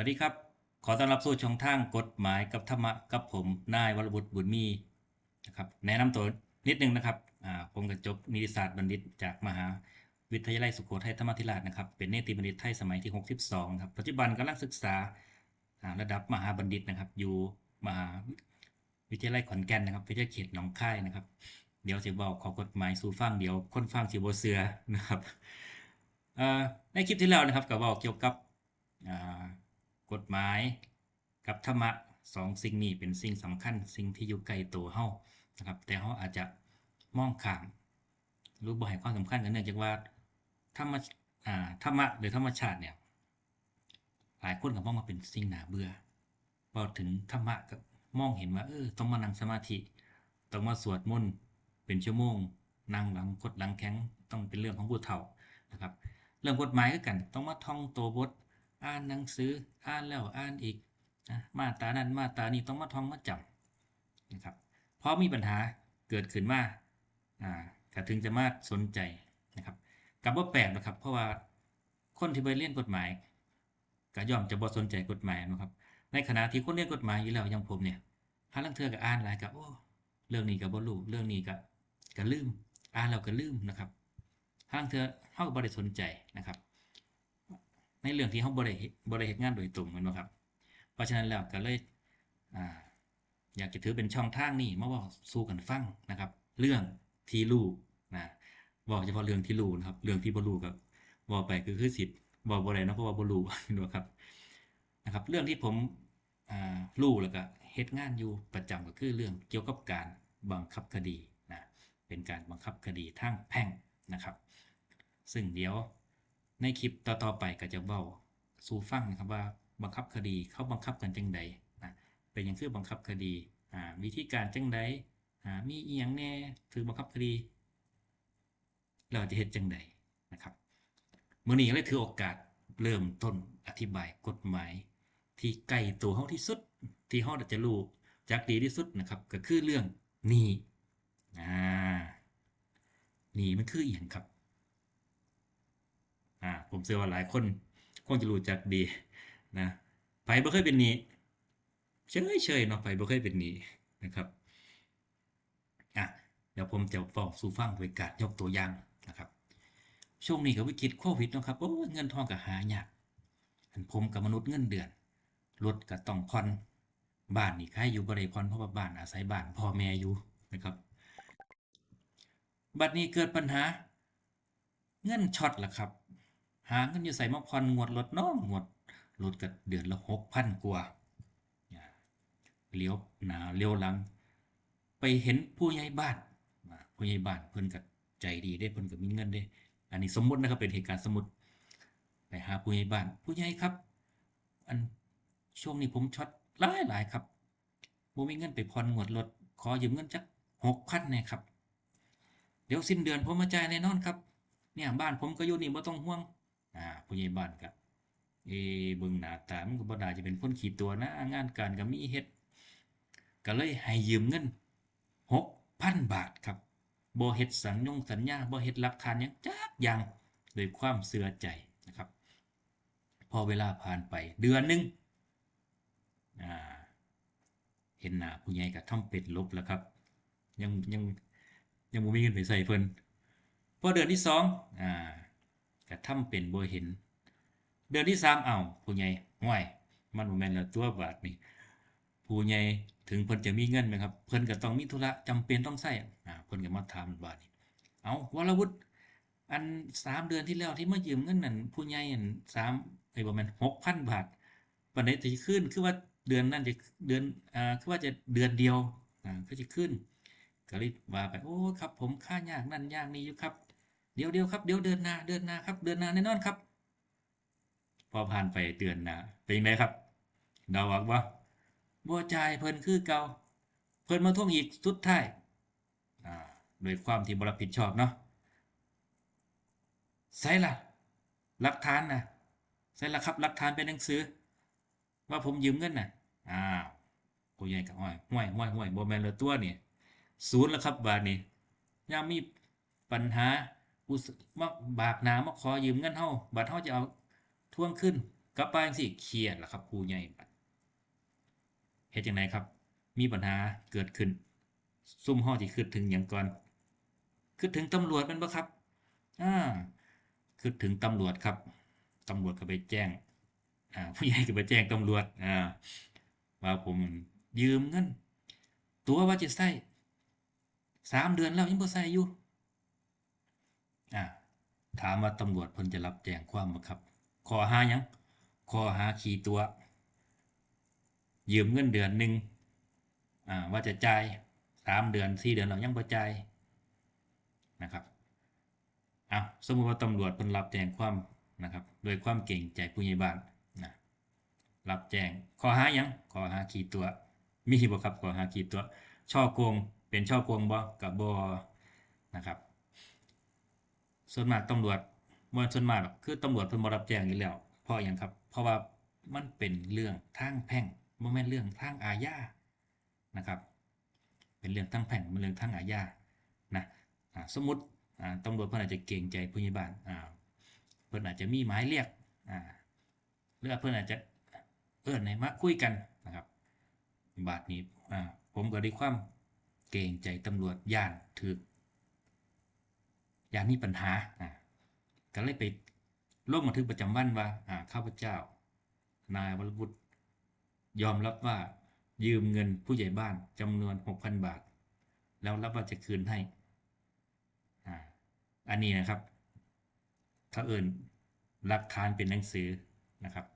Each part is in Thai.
วัสดีครับ ขอต้อนรับสู่ช่องทางกฎหมายกับธรรมะกับผมนายวรบุตรบุญมีนะครับแนะนำตัวนิดนึงนะครับผมก็จบนิติศาสตร์บัณฑิตจากมหาวิทยาลัยสุโขทัยธรรมธิราชนะครับเป็นเนติบัณฑิตไทยสมัยที่ 62ครับปัจจุบันกำลังศึกษาระดับมหาบัณฑิตนะครับ อยู่มหาวิทยาลัยขอนแก่นนะครับวิทยาเขตหนองคายนะครับ เดี๋ยวสิบอกขอกฎหมายสู่ฟังเดี๋ยวคนฟังสิบเสือนะครับในคลิปที่แล้วนะครับก็เว้าเกี่ยวกับ กฎหมาย กับธรรมะสองสิ่งนี้เป็นสิ่งสำคัญ สิ่งที่อยู่ใกลตัวเฮานะครับ แต่เฮาอาจจะมองข้ามรือบ่ให้ความสำคัญกันเนื่องจากว่าธรรมะอ่าธรรมะหรือธรรมชาติเนี่ยหลายคนก็มองว่าเป็นสิ่งหนาเบื่อพอถึงธรรมะก็มองเห็นว่าเออต้องมานั่งสมาธิ ต้องมาสวดมนต์เป็นชั่วโมง นั่งหลังกดหลังแข็งต้องเป็นเรื่องของผู้เฒ่านะครับ เรื่องกฎหมายก็กัน ต้องมาท่องตัวบท อ่านหนังสืออ่านแล้วอ่านอีกนะมาตานั้นมาตานี้ต้องมาท่องมาจำนะครับพอมีปัญหาเกิดขึ้นมาอ่าก็ถึงจะมาสนใจนะครับกับว่าแปลกนะครับ เพราะว่าคนที่ไปเรียนกฎหมายก็ย่อมจะบ่สนใจกฎหมายนะครับ ในขณะที่คนเรียนกฎหมายอยู่แล้วอย่างผมเนี่ยหาลังเทือก็อ่านหลายกับโอ้เรื่องนี้ก็บ่รู้เรื่องนี้ก็ก็ลืม อ่านแล้วก็ลืมนะครับหาลังเทือเฮาก็บ่ได้สนใจนะครับ ในเรื่องที่เขาบริบริเหตุงานโดยตรงแมันบ่ครับ เพราะฉะนั้นแล้วก็เลยอ่าอยากจะถือเป็นช่องทางนี้มาว่าสู้กันฟังนะครับ เรื่องที่รู้นะบอกเฉพาะเรื่องที่รู้นะครับ เรื่องที่บรูก็บบอกไปคือคือสิทธิ์บอกบ่ได้เนาะเพราะว่าบรูนะครับนะครับ เรื่องที่ผมอ่ารู้แล้วก็เฮ็ดงานอยู่ประจำก็คือเรื่องเกี่ยวกับการบังคับคดีนะเป็นการบังคับคดีทางแพ่งนะครับ ซึ่งเดี๋ยว ในคลิปต่อๆไปก็จะเว้าสู่ฟังนะครับว่าบังคับคดีเขาบังคับกันจังใดนะเป็นอย่างคือบังคับคดีอ่าวิธีการจังใดอ่ามีอีหยังแน่ถือบังคับคดี เราจะเฮ็ดจังใดนะครับมื้อนี้เลยถือโอกาสเริ่มต้นอธิบายกฎหมาย ที่ใกล้ตัวเฮาที่สุด ที่เฮาจะรู้จักดีที่สุดนะครับก็คือเรื่องหนี้อ่าหนี้มันคืออียงครับ อ่าผมเชื่อว่าหลายคนคงจะรู้จักดีนะไผบ่เคยเป็นนี้เฉยเฉยๆเนาะไผบ่เคยเป็นนี้นะครับอะเดี๋ยวผมจะบอกสู่ฟังโดยการยกตัวอย่างนะครับช่วงนี้ก็วิกฤตโควิดนะครับโอ้เงินทองก็หายากอันผมกับมนุษย์เงินเดือนรถก็ต้องผ่อนบ้านนี่ใครอยู่บ่ได้ผ่อนเพราะว่าบ้านอาศัยบ้านพ่อแม่อยู่นะครับ บัดนี้เกิดปัญหา เงินช็อตล่ะครับ หาเงินอยู่ใส่มาผ่อนงวดรถเน้องงวดรถก็เดือนละหกพันกว่าเลี้ยวหนาเลี้ยวหลัง ไปเห็นผู้ใหญ่บ้านผู้ใหญ่บ้านเพิ่นก็ใจดีได้เพิ่นก็มีเงินได้ อันนี้สมมตินะครับเป็นเหตุการณ์สมมติไปหาผู้ใหญ่บ้าน ผู้ใหญ่ครับ อันช่วงนี้ผมช็อตหลายหลายครับบ่มีเงินไปผ่อนงวดรถขอยืมเงินจัก6,000แหน่ครับ เดี๋ยวสิ้นเดือนผมมาจ่ายแน่นอนครับ เนี่ยบ้านผมก็อยู่นี่บ่ต้องห่วง อ่าผู้ใหญ่บ้านก็เอเบิ่งหน้าตามันก็บ่น่าจะเป็นคนขี้ตัวนะงานการก็มีเฮ็ดก็เลยให้ยืมเงิน6,000บาทครับบ่เฮ็ดสัญญงสัญญาบ่เฮ็ดหลักฐานหยังจักอย่างด้วยความเชื่อใจนะครับ พอเวลาผ่านไปเดือนหนึงอ่าเห็นหน้าผู้ใหญ่ก็ทำเป็ดลบแล้วครับ ยังยังยังบ่มีเงินไปใส่เพิ่นพอเดือนที่สองอ่า กระทำเป็นบ่เห็น เดือนที่สามเอาผู้ใหญ่ห่วยมันบ่แม่นล้วตัวบาทนี่ผู้ใหญ่ถึงเพิ่นจะมีเงินไหมครับ เพิ่นก็ต้องมีธุระจำเป็นต้องใช้อ่าเพิ่นก็มาถามบาดนี้เอาวรวุฒิอันสามเดือนที่แล้วที่มายืมเงินนั่นผู้ใหญ่อันสามไอ้บ่แม่น6,000บาทปานใดสิคืนคือว่าเดือนนั้นจะเดือนอ่าคือว่าจะเดือนเดียวอ่าก็สิคืนก็เลยว่าไปโอ้ครับผมค่ายากนั่นยากนี่อยู่ครับ เดี๋ยวเดียวครับเดี๋ยวเดือนหน้าเดือนหน้าครับ เดือนหน้าแน่นอนครับ พอผ่านไปเดือนหน้าเป็นยังไงครับดาออกว่าบ่จ่ายเพิ่นคือเก่าเพิ่นมาท่วงอีกสุดท้ายโดยความที่บรับผิดชอบเนาะใส่ล่ะหลักฐานนะใส่ล่ะครับหลักฐานเป็นหนังสือ ว่าผมยืมเงินน่ะอ้าวผู้ใหญ่ก็ห้อยห้วยห้วยห้วยบ่แมนเลยตัวนี่ศูนย์แล้วครับบาดนี้ยามมีปัญหา อุสมาบากหนามาขอยืมเงินเฮาบัดเฮาจะเอาทวงขึ้นกลับไปจังซี่เครียดล่ะครับผู้ใหญ่บัดเฮ็ดจังไดครับ มีปัญหาเกิดขึ้น ซุ่มเฮาสิคิดถึงหยังก่อนคิดถึงตำรวจแม่นบ่ครับอ่าคิดถึงตำรวจครับตำรวจก็ไปแจ้งอ่าผู้ใหญ่ก็ไปแจ้งตำรวจอ่าว่าผมยืมเงิน ตัวว่าจะใช้สามเดือนแล้วยังบ่ใช้อยู่ อาถามว่าตำรวจเพิ่นจะรับแจ้งความบ่ครับข้อหาหยังข้อหาขี่ตัว ยืมเงินเดือนหนึ่งอ่าว่าจะจ่ายสามเดือนสี่เดือนแล้วยังบ่จ่ายนะครับอ้าสมมุติว่าตำรวจเพิ่นรับแจ้งความนะครับด้วยความเกรงใจผู้ใหญ่บ้านนะรับแจ้งข้อหาหยังข้อหาขี่ตัวมีบ่ครับข้อหาขี่ตัวช่อโกงเป็นช่อโกงบ่ก็บ่นะครับ ส่วนมากตำรวจบ่ส่วนมากคือตำรวจเพิ่นบ่รับแจ้งอยู่แล้ว เพราะหยังครับ เพราะว่ามันเป็นเรื่องทางแพ่งบ่แม่นเรื่องทางอาญานะครับ เป็นเรื่องทางแพ่งเป็นเรื่องทางอาญานะสมมติอ่าตำรวจเพิ่นอาจจะเกรงใจผู้ใหญ่บ้านเพิ่นอาจจะมีหมายเรียกหรือเพิ่นอาจจะเอิ้นให้มาคุยกันนะครับ บาดนี้ผมก็ด้ความเกรงใจตำรวจย่านถู กย่านมีปัญหาอ่าก็เลยไปลงบันทึกประจำวันว่าอ่าข้าพเจ้า นายวรวุฒิยอมรับว่ายืมเงินผู้ใหญ่บ้านจำนวน6,000บาท แล้วรับว่าจะคืนให้อ่าอันนี้นะครับเขาเอิญหลักฐานเป็นหนังสือนะครับ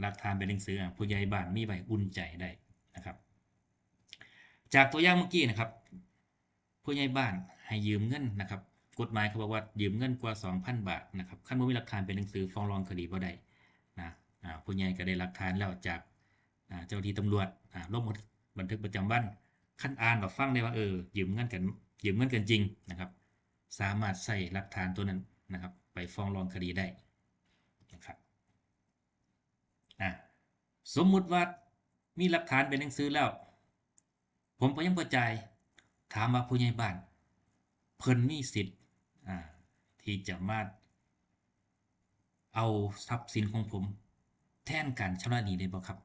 หลักฐานเป็นหนังสือผู้ใหญ่บ้านมีใบอุ่นใจได้นะครับ จากตัวอย่างเมื่อกี้นะครับ ผู้ใหญ่บ้านให้ยืมเงินนะครับ กฎหมายเขาบอกว่ายืมเงินกว่า 2,000 บาทนะครับขั้นบ่มีหลักฐานเป็นหนังสือฟ้องร้องคดีบ่ได้นะผู้ใหญ่ก็ได้หลักฐานแล้วจากเจ้าหน้าที่ตำรวจอ่าลงบันทึกประจำวันขั้นอ่านกับฟังได้ว่าเออยืมเงินกันยืมเงินกันจริงนะครับ สามารถใส่หลักฐานตัวนั้นนะครับ ไปฟ้องร้องคดีได้นะครับอะสมมุติว่ามีหลักฐานเป็นหนังสือแล้ว ผมก็ยังบ่จ่ายถามว่าผู้ใหญ่บ้าน เพิ่นมีสิทธิ์ ที่จะมาเอาทรัพย์สินของผม แทนการชำระหนี้ได้บ่ครับ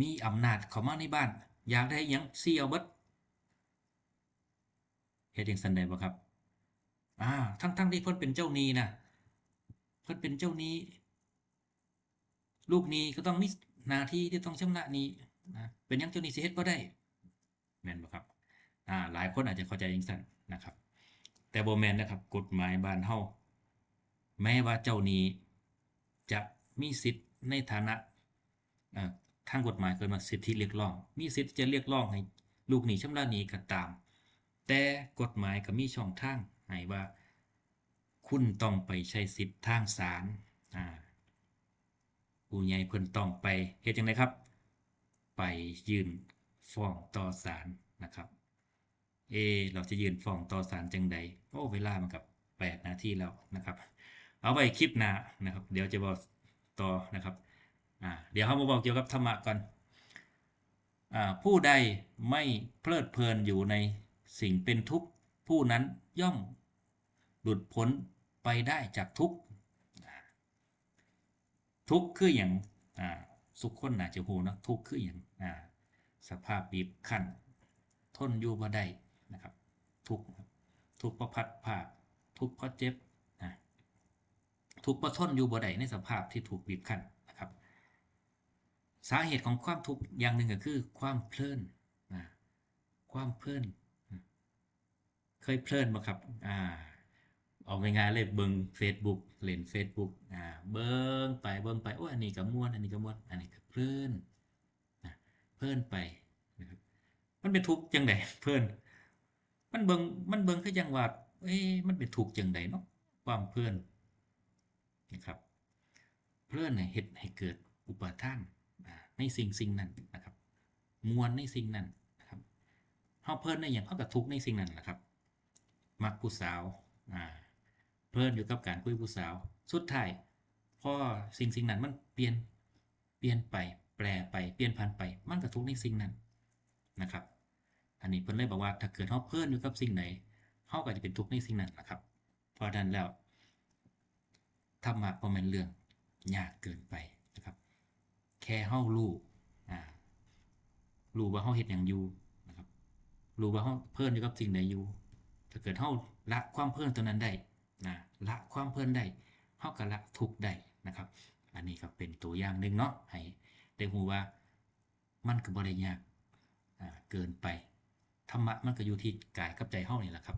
มีอำนาจเข้ามาในบ้าน อยากได้ยังสิเอาเบิดเฮ็ดจังซั่นได้บ่ครับอ่าทั้งๆที่เพิ่นเป็นเจ้าหนี้นะเพิ่นเป็นเจ้าหนี้ ลูกหนี้ก็ต้องมีหน้าที่ที่ต้องชำระหนี้นะเป็นยังเจ้าหนี้สิเฮ็ดบ่ได้แม่นบ่ครับอ่าหลายคนอาจจะเข้าใจจังซั่นนะครับ แต่บ่แมนนะครับกฎหมายบ้านเฮาแม้ว่าเจ้าหนี้จะมีสิทธิ์ในฐานะทางกฎหมายเกิดมาสิทธิเรียกร้อง มีสิทธิ์จะเรียกร้องให้ลูกหนี้ชำระหนี้ก็ตาม แต่กฎหมายก็มีช่องทางให้ว่า คุณต้องไปใช้สิทธิ์ทางศาลอ่าผู้ใหญ่เพิ่นต้องไปเฮ็ดจังไดครับ ไปยื่นฟ้องต่อศาลนะครับ เอ เราจะยืนฟ้องต่อศาลจังใดโอ้เวลามันกับ8นาทีแล้วนะครับ เอาไว้คลิปหน้านะครับ เดี๋ยวจะบอกต่อนะครับอ่าเดี๋ยวเรามาบอกเกี่ยวกับธรรมะก่อนอ่าผู้ใดไม่เพลิดเพลินอยู่ในสิ่งเป็นทุกข์ผู้นั้นย่อมหลุดพ้นไปได้จากทุกข์ทุกข์คืออย่างอ่าสุขคนน่าจะฮู้เนะทุกข์คืออย่างอ่าสภาพบีบคั้นทนอยู่บ่ได้ นะครับ ทุกทุกข์เพระพัดภาทุกเพราะเจ็บนะทุกข์เพระทนอยู่บ่ได้ในสภาพที่ถูกบีบคั้นนะครับ สาเหตุของความทุกข์อย่างหนึ่งก็คือ ความเพลินนะความเพลินเคยเพลินบ่ครับ อ่าเอาง่ายๆเลยเบิ่ง Facebook เล่น Facebook อ่าเบิ่งไปเบิ่งไปโอ้ยอันนี้ก็ม่วน อันนี้ก็ม่วน อันนี้ก็เพลินนะเพลินไปนะครับมันเป็นทุกข์จังไดเพลิน มันเบิงมันเบิงคือจังหว่าเอ๊ะมันเป็นทุกจังไดเนาะความเพลินนะครับ เพลินเนี่ยเฮ็ดให้เกิดอุปทานในสิ่งสิ่งนั้นนะครับ มวนในสิ่งนั้นนะครับเฮาเพลินในหยังเฮาก็ทุกในสิ่งนั้นแหละครับ มักผู้สาวอ่าเพลินอยู่กับการคุยผู้สาว สุดท้ายพอสิ่งสิ่งนั้นมันเปลี่ยนเปลี่ยนไป แปลไปเปลี่ยนผ่านไป มันก็ทุกในสิ่งนั้นนะครับ อันนี้เพิ่นเลยบอกว่าถ้าเกิดเฮาเพลินอยู่กับสิ่งไหนเฮาก็จะเป็นทุกข์ในสิ่งนั้นนะครับ เพราะนั้นแล้วธรรมะบ่แม่นเรื่องยากเกินไปนะครับ แค่เฮารู้อ่ารู้ว่าเฮาเฮ็ดหยังอยู่นะครับรู้ว่าเฮาเพลินอยู่กับสิ่งใดอยู่ ถ้าเกิดเฮาละความเพลินตัวนั้นได้นะละความเพลินได้เฮาก็ละทุกข์ได้นะครับ อันนี้ก็เป็นตัวอย่างหนึ่งเนาะให้ได้รู้ว่ามันก็บ่ได้ยากเกินไป ธรรมะมันก็อยู่ที่กายกับใจเฮานี่แหละครับ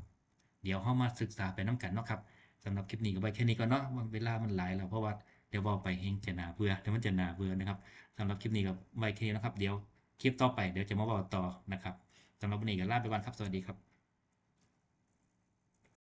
เดี๋ยวเฮามาศึกษาไปน้ากันเนาะครับสำหรับคลิปนี้ก็ไว้แค่นี้ก่อนเนาะว่าเวลามันหลายแล้วเพราะว่าเดี๋ยวบอกไปเฮงจะนาเบื่อเดี๋ยวมันจะนาเบื่อนะครับสำหรับคลิปนี้ก็ไว้แค่นี้นะครับ เดี๋ยวคลิปต่อไปเดี๋ยวจะมาบอกต่อนะครับสำหรับวันนี้ก็ลาไปก่อนครับสวัสดีครับ